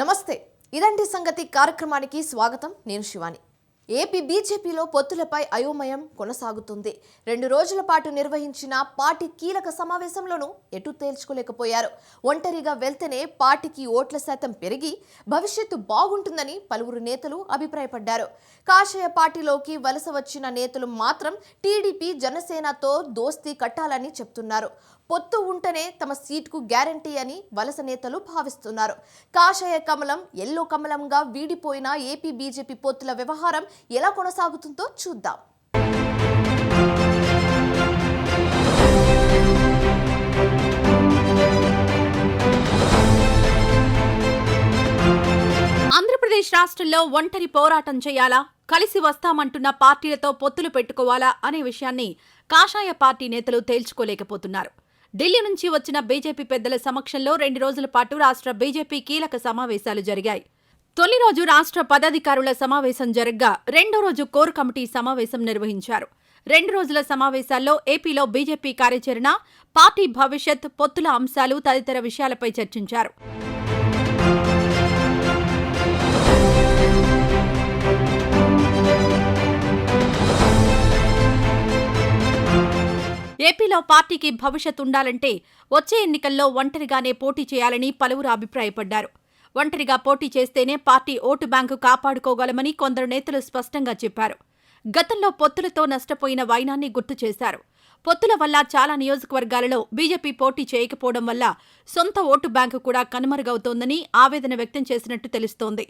నమస్తే. ఇదంటి సంగతి కార్యక్రమానికి స్వాగతం. నేను శివాని. ఏపీ బీజేపీలో పొత్తులపై అయోమయం కొనసాగుతుంది. రెండు రోజుల పాటు నిర్వహించిన పార్టీ కీలక సమావేశంలోనూ ఎటు తేల్చుకోలేకపోయారు. ఒంటరిగా వెళ్తేనే పార్టీకి ఓట్ల శాతం పెరిగి భవిష్యత్తు బాగుంటుందని పలువురు నేతలు అభిప్రాయపడ్డారు. కాషాయ పార్టీలోకి వలస వచ్చిన నేతలు మాత్రం టీడీపీ జనసేనతో దోస్తీ కట్టాలని చెప్తున్నారు. పొత్తు ఉంటేనే తమ సీట్కు గ్యారంటీ అని వలస నేతలు భావిస్తున్నారు. కాషాయ కమలం ఎల్లో కమలంగా వీడిపోయిన ఏపీ బీజేపీ పొత్తుల వ్యవహారం ఎలా కొనసాగుతుందో చూద్దాం. ఆంధ్రప్రదేశ్ రాష్ట్రంలో ఒంటరి పోరాటం చేయాలా? కలిసి వస్తామంటున్న పార్టీలతో పొత్తులు పెట్టుకోవాలా అనే విషయాన్ని కాషాయ పార్టీ నేతలు తేల్చుకోలేకపోతున్నారు. ఢిల్లీ నుంచి వచ్చిన బీజేపీ పెద్దల సమక్షంలో రెండు రోజుల పాటు రాష్ట్ర బీజేపీ కీలక సమావేశాలు జరిగాయి. తొలి రోజు రాష్ట్ర పదాధికారుల సమావేశం జరగ్గా రెండో రోజు కోర్ కమిటీ సమావేశం నిర్వహించారు. రెండు రోజుల సమావేశాల్లో ఏపీలో బీజేపీ కార్యాచరణ పార్టీ భవిష్యత్ పొత్తుల అంశాలు తదితర విషయాలపై చర్చించారు. ఏపీలో పార్టీకి భవిష్యత్ ఉండాలంటే వచ్చే ఎన్నికల్లో ఒంటరిగానే పోటీ చేయాలని పలువురు అభిప్రాయపడ్డారు. ఒంటరిగా పోటీ చేస్తేనే పార్టీ ఓటు బ్యాంకు కాపాడుకోగలమని కొందరు నేతలు స్పష్టంగా చెప్పారు. గతంలో పొత్తులతో నష్టపోయిన వైనాన్ని గుర్తు చేశారు. పొత్తుల వల్ల చాలా నియోజకవర్గాలలో బీజేపీ పోటీ చేయకపోవడం వల్ల సొంత ఓటు బ్యాంకు కూడా కనుమరుగవుతోందని ఆవేదన వ్యక్తం చేసినట్టు తెలుస్తోంది.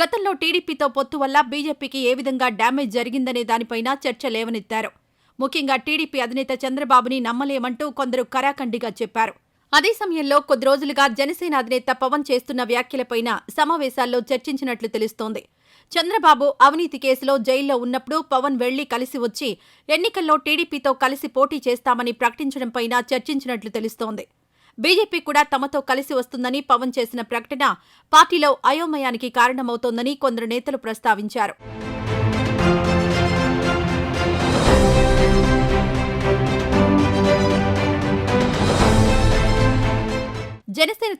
గతంలో టీడీపీతో పొత్తు వల్ల బీజేపీకి ఏ విధంగా డ్యామేజ్ జరిగిందనే దానిపైన చర్చ లేవనెత్తారు. ముఖ్యంగా టీడీపీ అధినేత చంద్రబాబుని నమ్మలేమంటూ కొందరు కరాఖండిగా చెప్పారు. అదే సమయంలో కొద్ది రోజులుగా జనసేన అధినేత పవన్ చేస్తున్న వ్యాఖ్యలపైన సమావేశాల్లో చర్చించినట్లు తెలుస్తోంది. చంద్రబాబు అవినీతి కేసులో జైల్లో ఉన్నప్పుడు పవన్ వెళ్ళి కలిసి వచ్చి ఎన్నికల్లో టీడీపీతో కలిసి పోటీ చేస్తామని ప్రకటించడంపైన చర్చించినట్లు తెలుస్తోంది. బీజేపీ కూడా తమతో కలిసి వస్తుందని పవన్ చేసిన ప్రకటన పార్టీలో అయోమయానికి కారణమవుతోందని కొందరు నేతలు ప్రస్తావించారు.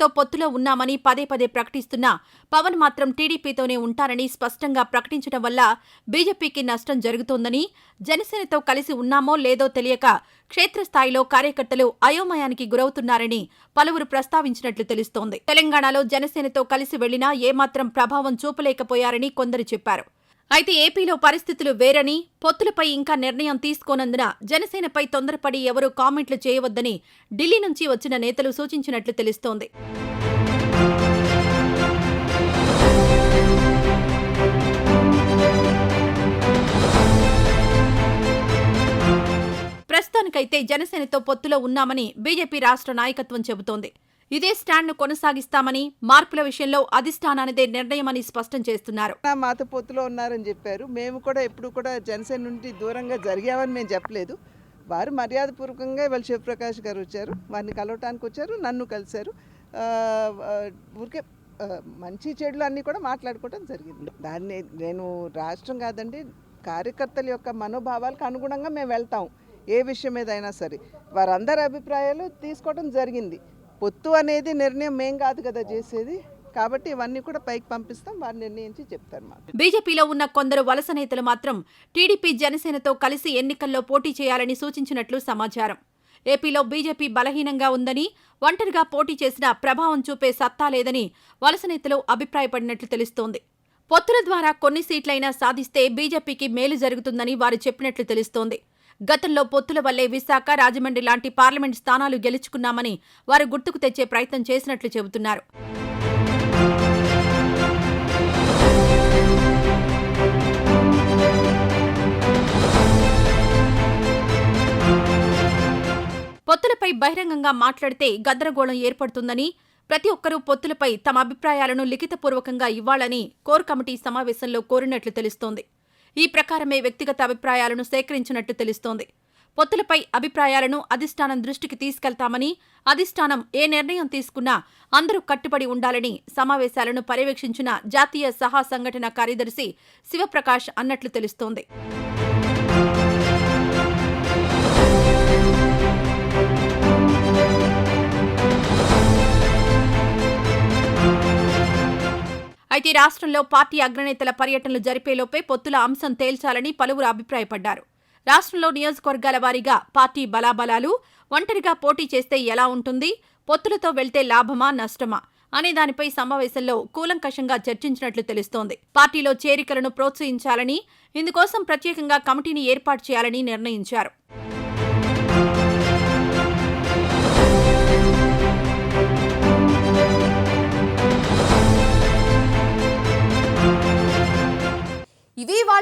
జనసేనతో పొత్తులో ఉన్నామని పదే పదే ప్రకటిస్తున్నా పవన్ మాత్రం టీడీపీతోనే ఉంటారని స్పష్టంగా ప్రకటించడం వల్ల బీజేపీకి నష్టం జరుగుతోందని జనసేనతో కలిసి ఉన్నామో లేదో తెలియక క్షేత్రస్థాయిలో కార్యకర్తలు అయోమయానికి గురవుతున్నారని పలువురు ప్రస్తావించినట్లు తెలుస్తోంది. తెలంగాణలో జనసేనతో కలిసి వెళ్ళినా ఏమాత్రం ప్రభావం చూపలేకపోయారని కొందరు చెప్పారు. అయితే ఏపీలో పరిస్థితులు వేరని పొత్తులపై ఇంకా నిర్ణయం తీసుకోనందున జనసేనపై తొందరపడి ఎవరూ కామెంట్లు చేయవద్దని ఢిల్లీ నుంచి వచ్చిన నేతలు సూచించినట్లు తెలుస్తోంది. ప్రస్తుతానికైతే జనసేనతో పొత్తులో ఉన్నామని బీజేపీ రాష్ట్ర నాయకత్వం చెబుతోంది. ఇదే స్టాండ్ను కొనసాగిస్తామని మార్పుల విషయంలో అధిష్టానానిదే నిర్ణయమని స్పష్టం చేస్తున్నారు. నా మాత పొత్తులో ఉన్నారని చెప్పారు. మేము కూడా ఎప్పుడు కూడా జనసేన నుండి దూరంగా జరిగామని మేము చెప్పలేదు. వారు మర్యాదపూర్వకంగా ఇవాళ శివప్రకాష్ గారు వచ్చారు. వారిని కలవటానికి వచ్చారు. నన్ను కలిశారు. ఊరికే మంచి చెడులు అన్నీ కూడా మాట్లాడుకోవడం జరిగింది. దాన్ని నేను రాష్ట్రం కాదండి కార్యకర్తల యొక్క మనోభావాలకు అనుగుణంగా మేము వెళ్తాం. ఏ విషయం మీద అయినా సరే. వారందరి అభిప్రాయాలు తీసుకోవడం జరిగింది. పొత్తు అనేది నిర్ణయం మేం కాదు కదా చేసేది. కాబట్టి ఇవన్నీ కూడా పైకి పంపిస్తాం వారు నిర్ణయించి చెప్తారు మాకు. బీజేపీలో ఉన్న కొందరు వలస నేతలు మాత్రం టీడీపీ జనసేనతో కలిసి ఎన్నికల్లో పోటీ చేయాలని సూచించినట్లు సమాచారం. ఏపీలో బీజేపీ బలహీనంగా ఉందని ఒంటరిగా పోటీ చేసినా ప్రభావం చూపే సత్తా లేదని వలస నేతలు అభిప్రాయపడినట్లు తెలుస్తోంది. పొత్తుల ద్వారా కొన్ని సీట్లైనా సాధిస్తే బీజేపీకి మేలు జరుగుతుందని వారు చెప్పినట్లు తెలుస్తోంది. గతంలో పొత్తుల వల్లే విశాఖ రాజమండ్రి లాంటి పార్లమెంట్ స్థానాలు గెలుచుకున్నామని వారు గుర్తుకు తెచ్చే ప్రయత్నం చేసినట్లు చెబుతున్నారు. పొత్తులపై బహిరంగంగా మాట్లాడితే గద్దరగోళం ఏర్పడుతుందని ప్రతి ఒక్కరూ పొత్తులపై తమ అభిప్రాయాలను లిఖితపూర్వకంగా ఇవ్వాలని కోర్ కమిటీ సమావేశంలో కోరినట్లు తెలుస్తోంది. ఈ ప్రకారమే వ్యక్తిగత అభిప్రాయాలను సేకరించినట్టు తెలుస్తోంది. పొత్తులపై అభిప్రాయాలను అధిష్టానం దృష్టికి తీసుకెళ్తామని అధిష్టానం ఏ నిర్ణయం తీసుకున్నా అందరూ కట్టుబడి ఉండాలని సమావేశాలను పర్యవేక్షించిన జాతీయ సహా సంఘటన కార్యదర్శి శివప్రకాష్ అన్నట్లు తెలుస్తోంది. అయితే రాష్ట్రంలో పార్టీ అగ్రనేతల పర్యటనలు జరిపేలోపే పొత్తుల అంశం తేల్చాలని పలువురు అభిప్రాయపడ్డారు. రాష్ట్రంలో నియోజకవర్గాల వారీగా పార్టీ బలాబలాలు ఒంటరిగా పోటీ చేస్తే ఎలా ఉంటుంది పొత్తులతో వెళ్తే లాభమా నష్టమా అనే దానిపై సమావేశంలో కూలంకషంగా చర్చించినట్లు తెలుస్తోంది. పార్టీలో చేరికలను ప్రోత్సహించాలని ఇందుకోసం ప్రత్యేకంగా కమిటీని ఏర్పాటు చేయాలని నిర్ణయించారు.